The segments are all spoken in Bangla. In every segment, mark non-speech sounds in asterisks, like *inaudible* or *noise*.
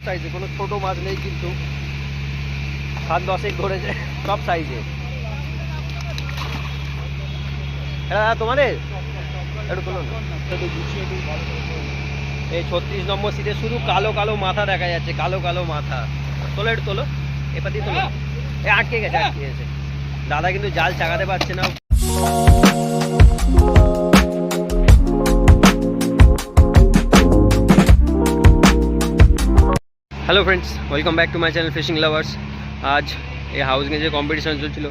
সাইজে কোনো ছোট মাছ নেই কিন্তু সাত দশেক ধরেছে, সব সাইজে। এটা দাদা তোমাদের? এই ছত্রিশ নম্বর সিটে শুধু কালো কালো মাথা দেখা যাচ্ছে, কালো কালো মাথা। তোলো, একটু তোলো। এবার দিয়ে তোলো। এ, আটকে গেছে আটকে গেছে। দাদা কিন্তু জাল চাগাতে পারছে না। Hello friends welcome back to my channel fishing lovers আজ এই হাউসিংয়ে যে কম্পিটিশান চলছিল।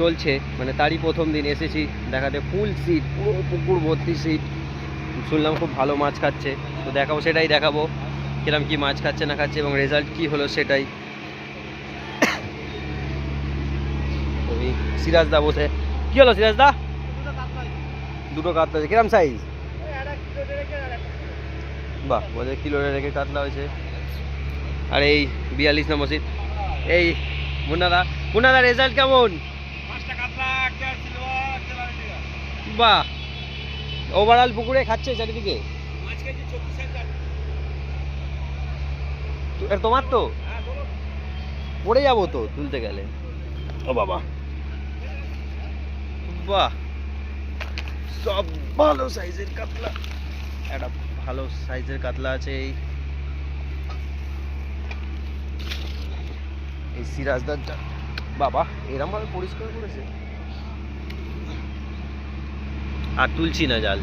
চলছে মানে তারই প্রথম দিন এসেছি। দেখাতে ফুল সিট পুরো পুকুর ভর্তি সিট শুনলাম খুব ভালো মাছ খাচ্ছে। তো দেখাবো সেটাই দেখাবো। কিরম কি মাছ খাচ্ছে না খাচ্ছে এবং রেজাল্ট কি হলো সেটাই। ওই সিরাজ দা বসে। কি হলো সিরাজ দা? দুটো কাতলা আছে কিরম সাইজ বাহ বলে কিলো রেখে কাতলা হয়েছে। আর এই বিয়াল্লিশ নম্বর সিট এই মুন্নাদা মুন্নাদা রেজাল্ট কেমন? বাহ! ওভারঅল পুকুরে খাচ্ছে চারিদিকে। তোমার তো? পড়ে যাব তো তুলতে গেলে। ও বাবা। বাহ! সব ভালো সাইজের কাতলা। একটা ভালো সাইজের কাতলা আছে এই। এই সিরাজদার বাবা এরম ভাবে পরিষ্কার করেছে? আর তুলছি না জাল।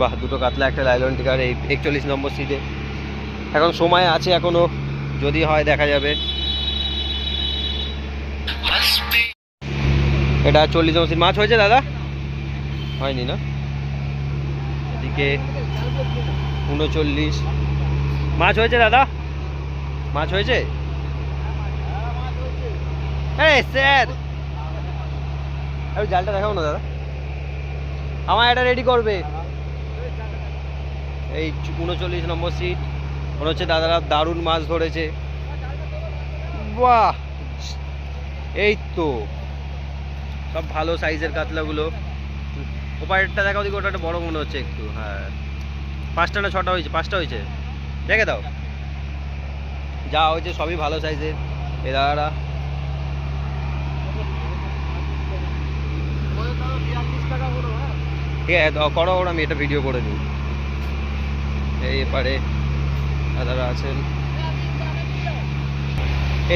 বাহ, দুটো কাতলা, একটা লাইলন টিকার, এই একচল্লিশ নম্বর সিটে এখন সময় আছে এখনও, যদি হয় দেখা যাবে। এটা চল্লিশ নম্বর সিট মাছ হয়েছে দাদা? হয়নি না? এদিকে উনচল্লিশ। মাছ হয়েছে দাদা? মাছ হয়েছে? এই স্যার! জালটা দেখাও না, দাদা। আমার এটা রেডি করবে। এই উনচল্লিশ নম্বর সিট মনে হচ্ছে দাদারা দারুণ মাছ ধরেছে। বাহ! এই তো। সব ভালো সাইজের কাতলাগুলো। ওপারেরটা দেখা ওদিকে ওটা বড় মনে হচ্ছে একটু হ্যাঁ। পাঁচটা না ছটা হয়েছে, পাঁচটা হয়েছে। দেখে দাও। যা হয়েছে সবই ভালো সাইজের এ দাদারা। ঠিক আছে করো ওর, আমি এটা ভিডিও করে নিই। এই এপারে দাদারা আছেন।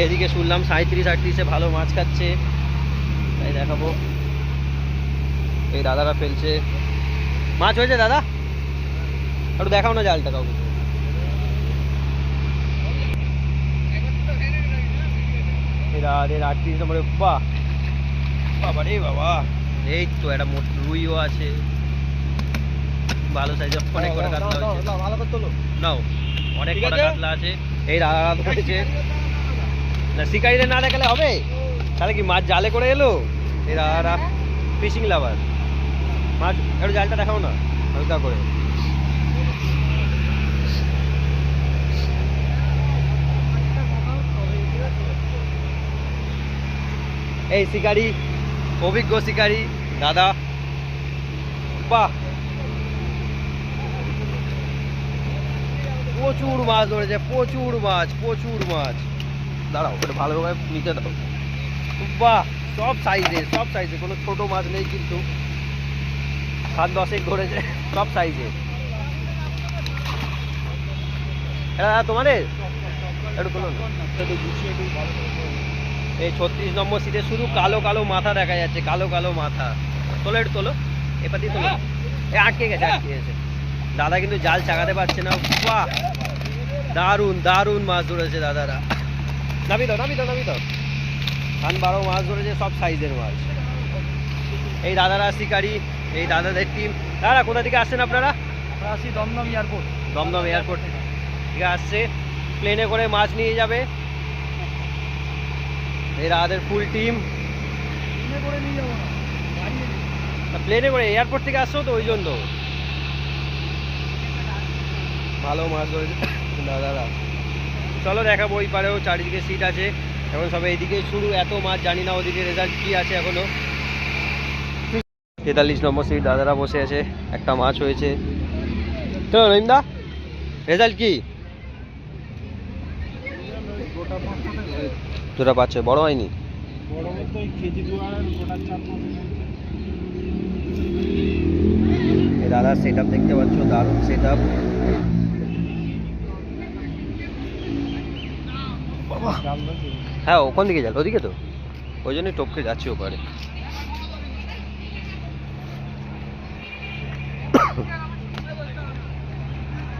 এদিকে শুনলাম সাঁত্রিশ আটত্রিশে ভালো মাছ খাচ্ছে। তাই দেখাবো। এই দাদারা ফেলছে। মাছ হয়েছে দাদা? একটু দেখাও না জালটা কাউকে। এই আটত্রিশ নম্বরে বাহ বাবা রে বাবা। এই তো একটা মোট রুইও আছে। ভালো সাইজের অনেক কটা কাতলা হয়েছে। করে তোলো। নাও অনেক কটা আছে? কাতলা আছে। এই না শিকারিদের না দেখালে হবে? তাহলে কি মাছ জালে করে এলো? এই দাদারা ফিশিং লাভার মাছ একটু জালটা দেখাও না। হালকা করে। এই শিকারি, অভিজ্ঞ শিকারি, দাদা। বাহ। প্রচুর মাছ ধরেছে, প্রচুর মাছ প্রচুর মাছ। দাঁড়াও, ওটা ভালোভাবে নিতে দাও। বাহ, সব সাইজে সব সাইজে, কোনো ছোট মাছ নেই কিন্তু। সাত দশেক ধরেছে, সব সাইজে। হ্যাঁ দাদা তোমাদের? একটু তুলো না। এই ছত্রিশ নম্বর সিটে শুধু কালো কালো মাথা দেখা যাচ্ছে কালো কালো মাথা। তোলো একটু তোলো এবার দিয়ে তোলো। এ আটকে গেছে আটকে গেছে। দাদা কিন্তু জাল চাগাতে পারছে না। বাহ! দারুণ দারুণ মাছ ধরেছে দাদারা। নামি দাও নামি দাও নামি দাও। খান বারো মাছ ধরেছে সব সাইজের মাছ। এই দাদারা শিকারি এই দাদাদের টিম দাদা কোথা থেকে আসছেন আপনারা? আসি দমদম এয়ারপোর্ট। দমদম এয়ারপোর্ট থেকে। আসছে প্লেনে করে মাছ নিয়ে যাবে। এই দাদাদের ফুল টিম প্লেনে করে এয়ারপোর্ট থেকে আসছো তো, ওই জন্য। ভালো মাছ ধরেছে। দাদারা। চলো দেখাবো, ওই পারেও চারিদিকে সিট আছে। এখন সবাই এইদিকে শুরু, এত মাছ জানি না ওদিকে রেজাল্ট কি আছে এখনও। তেতাল্লিশ নম্বর সিট দাদারা বসে আছে। একটা মাছ হয়েছে। তো রহিমদা রেজাল্ট কি? দুটা পাঁচ ছয় বড় হয়নি? বড় বলতে ওই কেজি দু আর গোটার চার মাস এই দাদার সেট আপ দেখতে পাচ্ছ দারুণ সেট আপ হ্যাঁ ওখান দিকে যাল ওদিকে তো। ওই জন্যই টপকে যাচ্ছে ওপারে।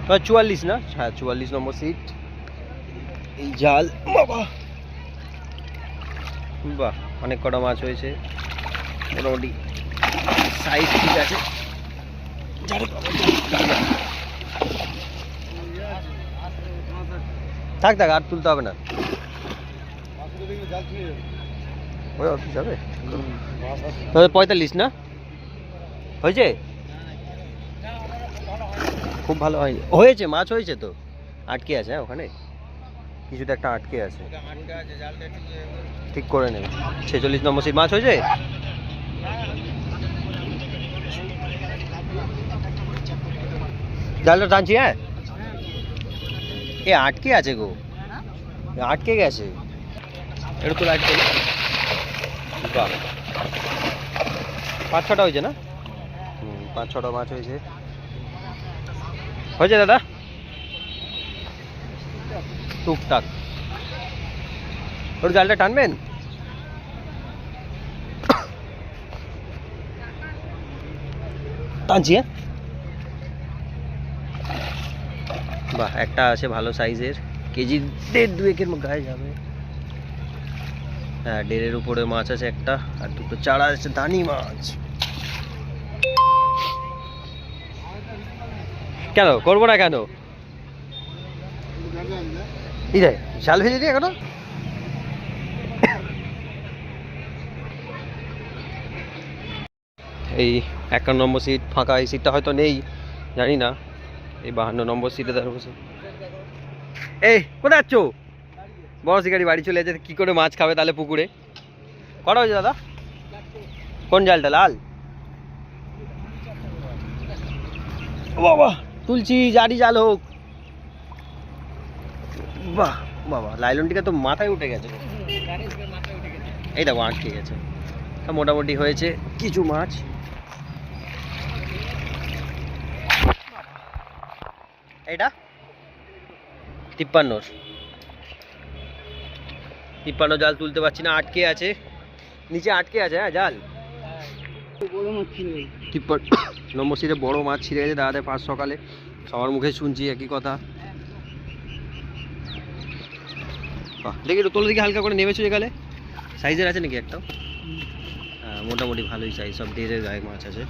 *coughs* চুয়াল্লিশ না? হ্যাঁ চুয়াল্লিশ নম্বর সিট এই জাল বাবা। বাহ, অনেক কটা মাছ হয়েছে। মোটামুটি সাইজ ঠিক আছে। থাক থাক, আর তুলতে হবে না। ওই পঁয়তাল্লিশ না? হয়েছে? খুব ভালো হয়নি। হয়েছে, মাছ হয়েছে তো। আটকে আছে হ্যাঁ ওখানে? কিছুতে একটা আটকে আছে। ঠিক করে নেবে। ছেচল্লিশ নম্বর সিট মাছ হয়েছে? জালটা টানছি হ্যাঁ? এ আটকে আছে গো। আটকে গেছে। একটু তো আটকে পাঁচ ছটা হয়েছে না? পাঁচ ছটা মাছ হয়েছে। হয়েছে দাদা? টুকটাক। ওর জালটা টানবেন? টানছি হ্যাঁ। বাহ একটা আছে ভালো সাইজের। কেজি দেড় দুয়েকের গায়ে যাবে। হ্যাঁ দেড়ের উপরে মাছ আছে একটা আর দুটো চারা আছে দানি মাছ। কেন? করব না কেন? এই শাল ভেজে দিয়ে এখনও? এই একান্ন নম্বর সিট ফাঁকা এই সিটটা হয়তো নেই, জানি না। এই বাহান্ন নম্বর সিটে দাঁড়িয়ে বসে। এই, কোথায় যাচ্ছ? বড় শিকারি বাড়ি চলে যাচ্ছে, কি করে মাছ খাবে তাহলে পুকুরে? কটা হয়েছে দাদা? কোন জালটা, লাল? বাবা, তুলছি জারি জাল হোক বাহ, বাবা, লাইলনটিকে তো মাথায় উঠে গেছে। এই দেখো, আটকে গেছে। মোটামুটি হয়েছে কিছু মাছ। এটা তিপ্পান্নর। তিপ্পান্ন জাল তুলতে পারছি না, আটকে আছে। নিচে আটকে আছে হ্যাঁ জাল? তিপ্পান্ন। *coughs* নম্বর সিটে বড় মাছ ছিঁড়ে গেছে, দাদাদের ফার্স্ট সকালে। সবার মুখে শুনছি একই কথা। বাহ, দেখি একটু তোলো দিকে হালকা করে নেমেছো এখানে। সাইজের আছে নাকি একটাও? হ্যাঁ মোটামুটি ভালোই সাইজ সব ডেরের গায়ে মাছ আছে।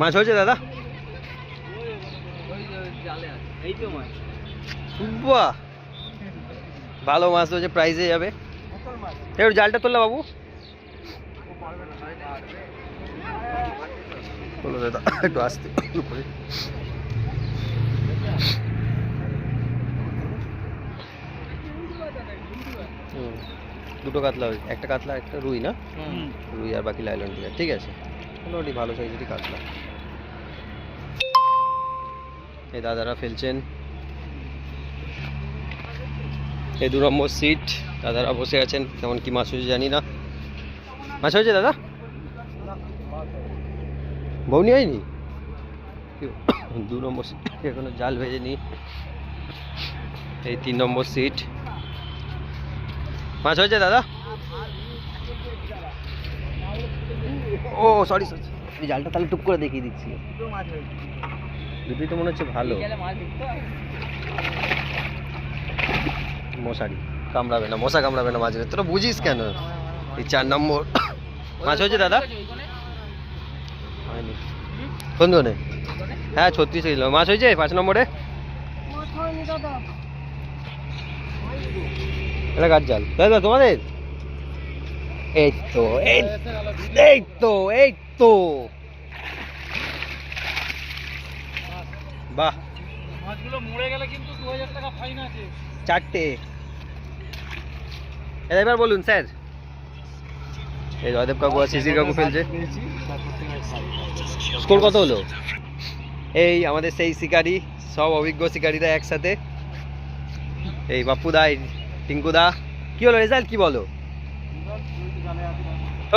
মাছ হয়েছে দাদা? এই তো মাছ। বাহ। ভালো মাছ হয়েছে প্রাইজে যাবে। এবার জালটা তোলা বাবু। দাদা একটু আসতে হুম, দুটো কাতলা হয়েছে একটা কাতলা একটা রুই না? রুই আর বাকি লাইলন ঠিক আছে ঠিক আছে। মোটামুটি ভালো সাইজেরই কাতলা। এই দাদারা ফেলছেন। এই দু নম্বর সিট দাদারা বসে আছেন কেমন কি মাছ হয়েছে জানি না। মাছ হয়েছে দাদা? বৌনি হয়নি? কি? দু নম্বর সিট এখনও জাল ভেজেনি। এই তিন নম্বর সিট মাছ হয়েছে দাদা? ও সরি সরি এই জালটা তাহলে টুক করে দেখিয়ে দিচ্ছি। দুটো দুটোই তো মনে হচ্ছে ভালো বিকেলে মাছ দেখতে হবে মশারি। কামড়াবে না মশা কামড়াবে না মাঝে তোরা বুঝিস কেন? এই চার নম্বর *coughs* মাছ হয়েছে দাদা? হয়নি। কোন দোকানে? হ্যাঁ ছত্রিশ কিলো। মাছ হয়েছে পাঁচ নম্বরে? এটা কার জাল? দাদা তোমাদের? এই তো এই তো এই তো। বাহ। মাছগুলো মরে গেলে কিন্তু দু হাজার টাকা ফাইন আছে। চারটে। এবার বলুন স্যার। এই জয়দেব কাকু আর শিশির কাকু ফেলছে। স্কোর কত হলো? এই আমাদের সেই শিকারি সব অভিজ্ঞ শিকারীরা একসাথে। এই বাপ্পু দা এই টিঙ্কু দা। কি হলো রেজাল্ট? কি বলো?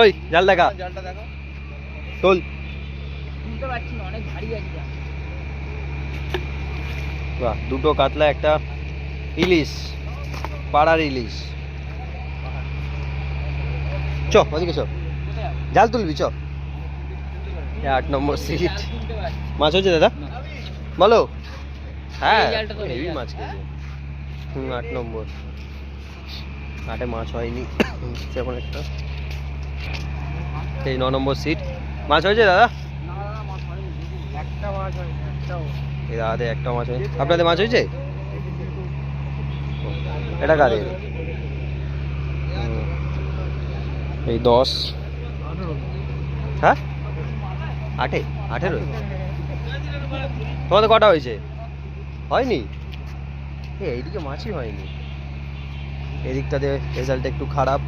ওই জাল দেখা। তোল। বাহ দুটো কাতলা একটা ইলিশ পাড়ার ইলিশ। চ, ওদিকে চ। জাল তুলবি, চ। আট নম্বর সিট মাছ হয়েছে দাদা? বলো। হ্যাঁ হেভি মাছ খেয়েছে। হুম, আট নম্বর। আটে মাছ হয়নি। এখন একটা। এই ন নম্বর সিট মাছ হয়েছে দাদা? দাদাতে একটা মাছ হয়েছে আপনাদের মাছ হয়েছে? এটা কাদের হুম। এই দশ। হ্যাঁ? আটে, আঠেরো? তোমাদের কটা হয়েছে? হয়নি? এইদিকে মাছই হয়নি। এদিকটাতে রেজাল্ট একটু খারাপ।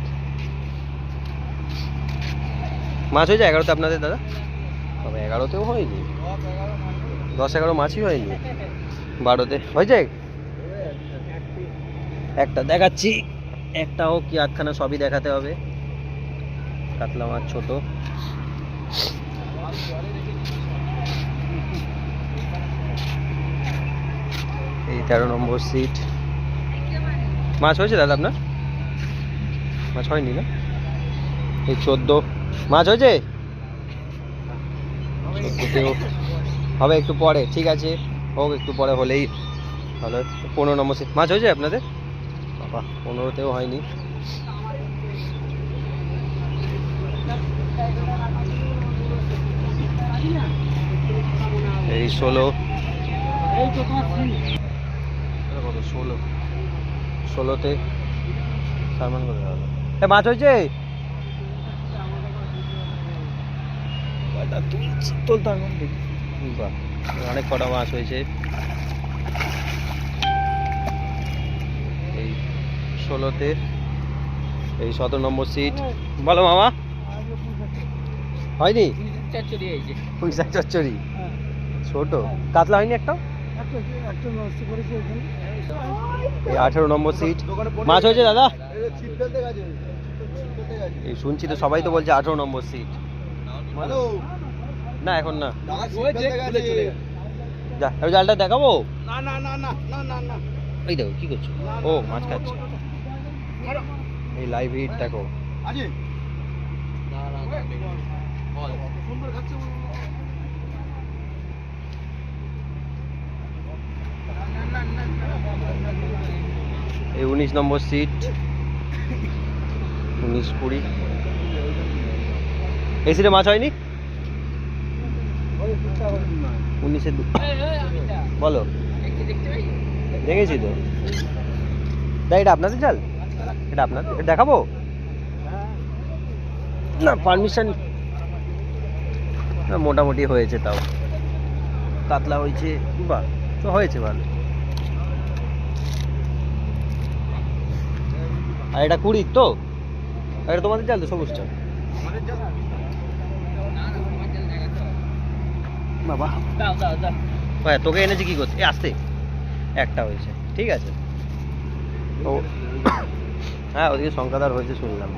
মাছ হয়েছে এগারোতে আপনাদের, দাদা? তবে এগারোতেও হয়নি। দশ, এগারো মাছই হয়নি। বারোতে হয়েছে? একটা দেখাচ্ছি। একটাও কি আধখানা সবই দেখাতে হবে। কাতলা মাছ ছোট। এই তেরো নম্বর সিট মাছ হয়েছে দাদা আপনার? মাছ হয়নি না? এই চোদ্দ। মাছ হয়েছে? হবে একটু পরে, ঠিক আছে। হোক, একটু পরে হলেই ভালো। পনেরো নম্বর সিট মাছ হয়েছে আপনাদের? বাবা, পনেরোতেও হয়নি। এই ষোলো। কত? ষোলো। ষোলোতে সালমান করে এ মাছ হয়েছে? অনেক কটা মাছ হয়েছে। এই ষোলোতে এই সতেরো নম্বর সিট বলো মামা। হয়নি? চারচড়ি হয়েছে পুঁই শাক চচ্চড়ি ছোট কাতলা হয়নি একটা এই আঠেরো নম্বর সিট মাছ হয়েছে দাদা এই শুনছি তো সবাই তো বলছে আঠেরো নম্বর সিট না এখন না যা জালটা দেখাবো না না না না না না না এই দেখো কি করছ ও মাছ খাচ্ছে এই লাইভ হিট দেখো এই উনিশ নম্বর সিট উনিশ কুড়ি। এই সিটে মাছ হয়নি? উনিশে বলো। দেখেছি তো। দেখ এটা আপনাদের জাল এটা আপনাদের এটা দেখাবো? না পারমিশন মোটামুটি হয়েছে তাও। কাতলা হয়েছে, বাহ, তো হয়েছে ভালো। আর এটা কুড়ি তো? আর এটা তোমাদের জাল তো সবুজটা বাবা। হ্যাঁ তোকে এনেছি কি করতে? আসতে। একটা হয়েছে, ঠিক আছে। তো হ্যাঁ ওদিকে সংখ্যাদার হয়েছে শুনলাম।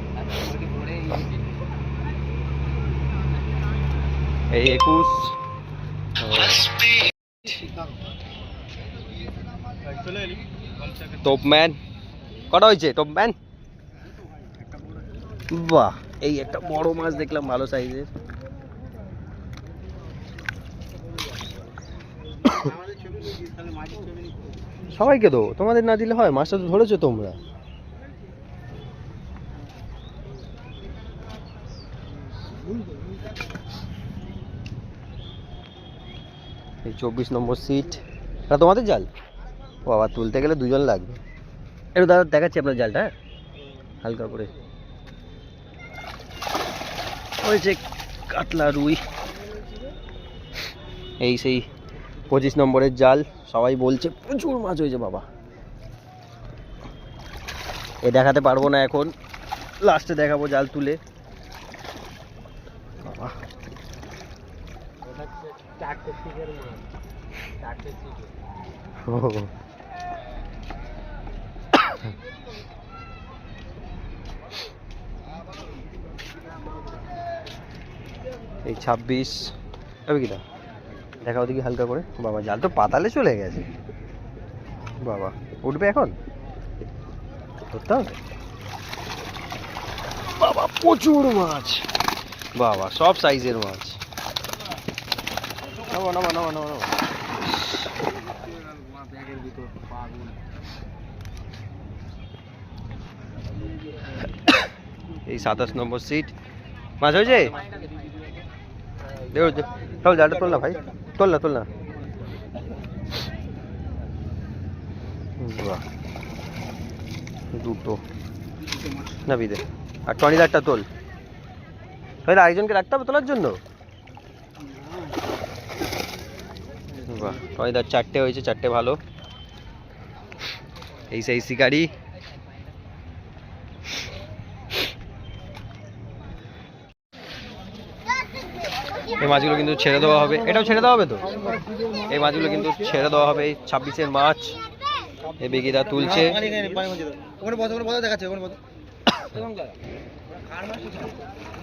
এই একুশ। টপম্যান। কটা হয়েছে টপম্যান? বাহ, এই একটা বড় মাছ দেখলাম ভালো সাইজের। সবাইকে তো, তোমাদের না দিলে হয়, মাছটা তো ধরেছো তোমরা। চব্বিশ নম্বর সিট এটা তোমাদের জাল? ও বাবা, তুলতে গেলে দুজন লাগবে। একটু দাদা, দেখাচ্ছি আপনার জালটা হ্যাঁ? হালকা করে। হয়েছে কাতলা রুই। এই সেই পঁচিশ নম্বরের জাল, সবাই বলছে, প্রচুর মাছ হয়েছে বাবা। এ দেখাতে পারব না এখন। লাস্টে দেখাবো জাল তুলে বাবা। ও। এই ছাব্বিশ। তবে কিনা দেখা ওদিকে হালকা করে। বাবা জাল তো পাতালে চলে গেছে। বাবা উঠবে এখন? ধরতে হবে? বাবা প্রচুর মাছ। বাবা সব সাইজের মাছ। নামো নামো নামো নামো নামো এই সাতাশ নম্বর সিট মাছ হয়েছে দেও চল জালটা তোল না ভাই তোল না তোল না বাহ দুটো না বিদে আর টনিদারটা তোল তাহলে আরেকজনকে রাখতে হবে তোলার জন্য বাহ চারটে হয়েছে চারটে ভালো। এই সেই শিকারি এই মাছগুলো কিন্তু ছেড়ে দেওয়া হবে। এটাও ছেড়ে দেওয়া হবে তো? এই মাছগুলো কিন্তু ছেড়ে দেওয়া হবে এই ছাব্বিশের মাছ। এই বেগিরা তুলছে। ওখানে বসে ওখানে বসে দেখাচ্ছে ওখানে বসে। *coughs*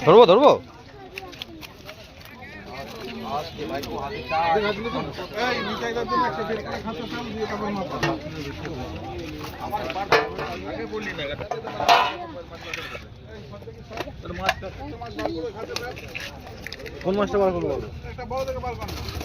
ধরবো ধরবো? কোন মাছটা বার করব? হুম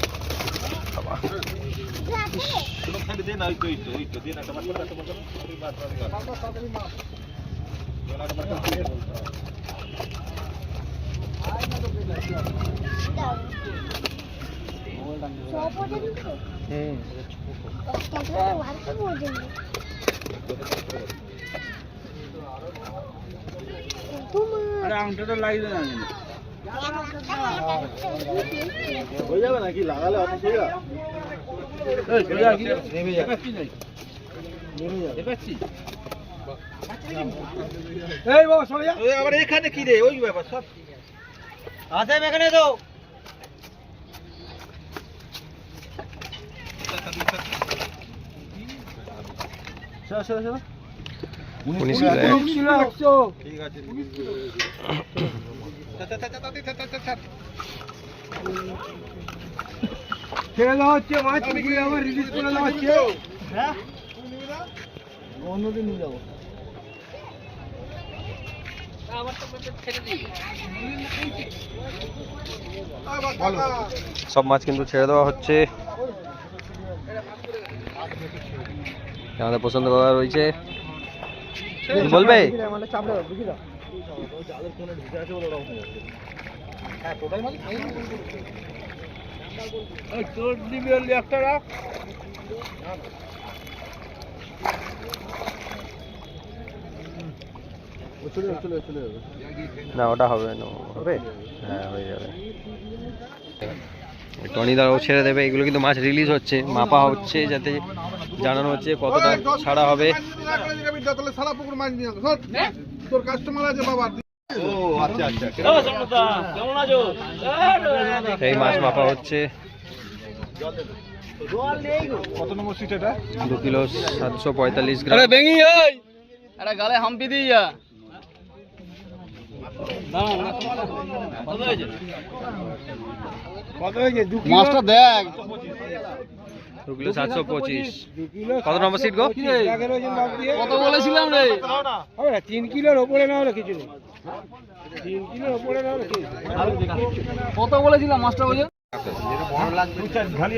আরে আংটাটা লাগিয়ে দেন আমি হয়ে যাবে নাকি লাগালে অত সোজা এই সোজা কি নেমে যাবে নেমে যাবে এই বাবা সরে যা। ওই আবার এখানে কি রে? ওই ব্যাপার সব। আছে এখানে তো চলো চলো চলো। উনিশ কিলো ঠিক আছে। ছেড়ে দেওয়া হচ্ছে মাছ পুকুরে আবার রিলিজ করে দেওয়া হচ্ছে। হ্যাঁ? অন্যদিন নিয়ে যাব। সব মাছ কিন্তু ছেড়ে দেওয়া হচ্ছে। আমাদের পছন্দ করা রয়েছে। রাখ চলে যাবে চলে যাবে চলে যাবে না ওটা হবে না হবে হ্যাঁ হয়ে যাবে টনিদাও ছেড়ে দেবে এগুলো কিন্তু মাছ রিলিজ হচ্ছে মাপা হচ্ছে যাতে জানানো হচ্ছে কতটা ছাড়া হবে তোর কাস্টমার আছে বাবা এই মাছ মাপা হচ্ছে। কত নম্বর সিট এটা? দু কিলো সাতশো পঁয়তাল্লিশ গ্রাম। বেঙ্গি ওই আরে গালে হাম্পি দি যা। কত হয়েছে? মাছটা দেখ। দু কিলো সাতশো পঁচিশ। কত নম্বর সিট গো? কত বলেছিলাম রে? হবে না তিন কিলোর ওপরে না হলে কিছু নেই। তিন কিলোর ওপরে না হলে কত বলেছিলাম মাছটা বুঝে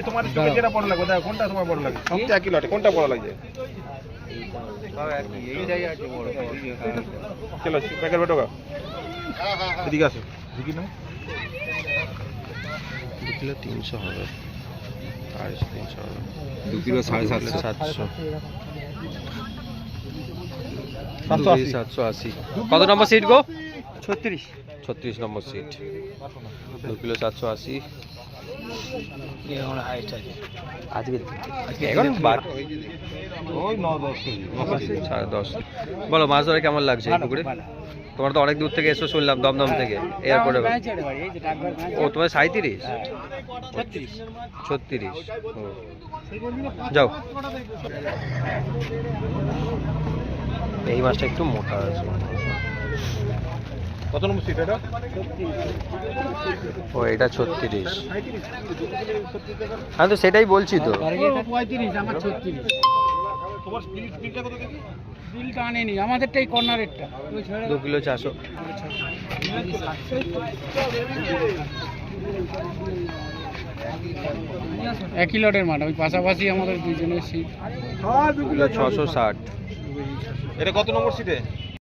তোমার যেটা বড় লাগবে কোনটা তোমার বড় লাগে সব একই লটে কোনটা বড় লাগছে চলো প্যাকেট বেটো এদিকে আসো। দেখি না। দু কিলো তিনশো হবে। আড়াইশো তিনশো। দু কিলো সাড়ে সাতশো। সাতশো। সাতশো আশি। কত নম্বর সিট গো? ছত্রিশ। ছত্রিশ নম্বর সিট দু কিলো সাতশো আশি। বলো মাছ ধরে কেমন লাগছে এই পুকুরে? তোমার তো অনেক দূর থেকে এসো শুনলাম দমদম থেকে এয়ারপোর্টে। ও তোমার সাঁত্রিশ ছত্রিশ। ও। যাও। এই মাছটা একটু মোটা আছে। কত নম্বর সিট এটা? ও এটা ছত্রিশ। আমি তো সেটাই বলছি তো। পঁয়ত্রিশ আমার ছত্রিশ। তোমার স্পিড স্পিডটা কত দেখি? বিলটা আনেনি আমাদেরটাই কর্নারেরটা দু কিলো চারশো। একই লটের মাঠ ওই পাশাপাশি আমাদের দুজনের সিট দু কিলো ছশো ষাট। এটা কত নম্বর সিটে